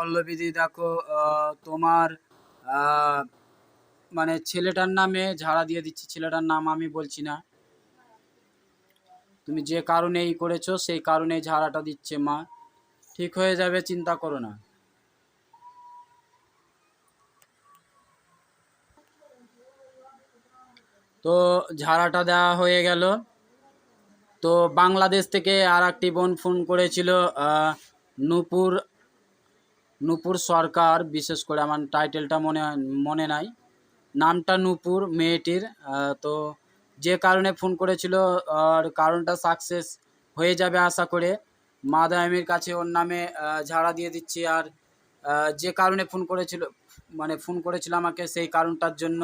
পল্লবীদি দেখো তোমার মানে ছেলেটার নামে ঝাড়া দিয়ে দিচ্ছি, ছেলেটার নাম আমি বলছি না। তুমি যে কারণে এই করেছ, সেই কারণে ঝাড়াটা দিচ্ছে মা। ঠিক হয়ে যাবে, চিন্তা করো না। তো ঝাড়াটা দেওয়া হয়ে গেল। তো বাংলাদেশ থেকে আর একটি বোন ফোন করেছিল নূপুর নূপুর সরকার বিশেষ করে আমার টাইটেলটা মনে মনে নাই। নামটা নূপুর মেয়েটির তো যে কারণে ফোন করেছিল আর কারণটা সাকসেস হয়ে যাবে আশা করে। মা দায়ামির কাছে ওর নামে ঝাড়া দিয়ে দিচ্ছি আর যে কারণে ফোন করেছিল মানে ফোন করেছিল আমাকে সেই কারণটার জন্য।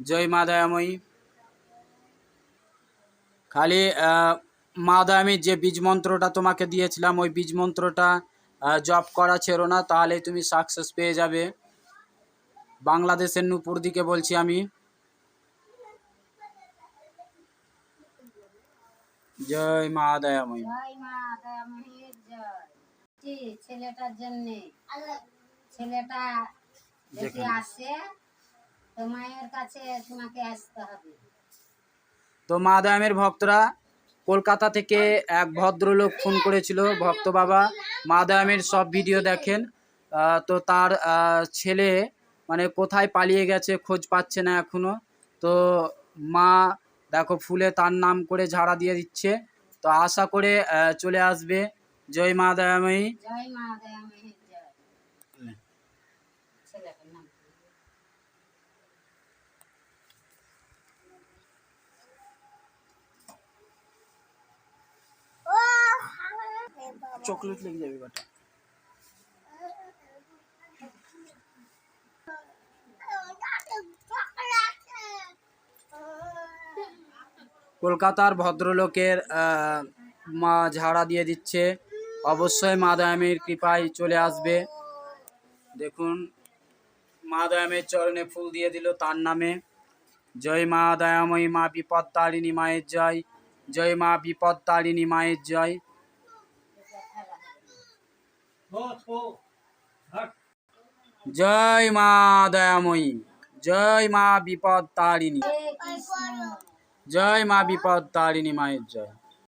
জয় মা দয়াময়ী খালি আহ, মা দায়ামির যে বীজ মন্ত্রটা তোমাকে দিয়েছিলাম ওই বীজ মন্ত্রটা জব করা ছেড়ো না তাহলে তুমি সাকসেস পেয়ে যাবে। বাংলাদেশের নূপুর দিকে বলছি আমি। জয় মা দয়াময়ী। ছেলেটার জন্যে ছেলেটা যদি আসে তো মায়ের কাছে তোমাকে আসতে হবে। তো মা দয়ামের ভক্তরা কলকাতা থেকে এক ভদ্রলোক ফোন করেছিল, ভক্ত বাবা মা দয়ামের সব ভিডিও দেখেন। তো তার ছেলে মানে কোথায় পালিয়ে গেছে খোঁজ পাচ্ছে না এখনও। তো মা, দেখো ফুলে তার নাম করে ঝাড়া দিয়ে দিচ্ছে। তো আশা করে চলে আসবে। জয় মা দয়াময়ী জয়। মা দয়াময়ীর জয় ছেলেটার নাম কি? চকলেট লেগে যাবে বাটা কলকাতার ভদ্রলোকের মা ঝাড়া দিয়ে দিচ্ছে। অবশ্যই মা দয়ামের কৃপায় চলে আসবে। দেখুন, মা দয়ামের চরণে ফুল দিয়ে দিল তার নামে। জয় মা দয়াময়ী, মা বিপদ তারিণী, মায়ের জয়। জয় মা বিপদ তারিণী, মায়ের জয়। জয় মা দয়াময়ী জয় মা বিপদ তারিণী জয় মা বিপদ তারিণী মায়ের জয়।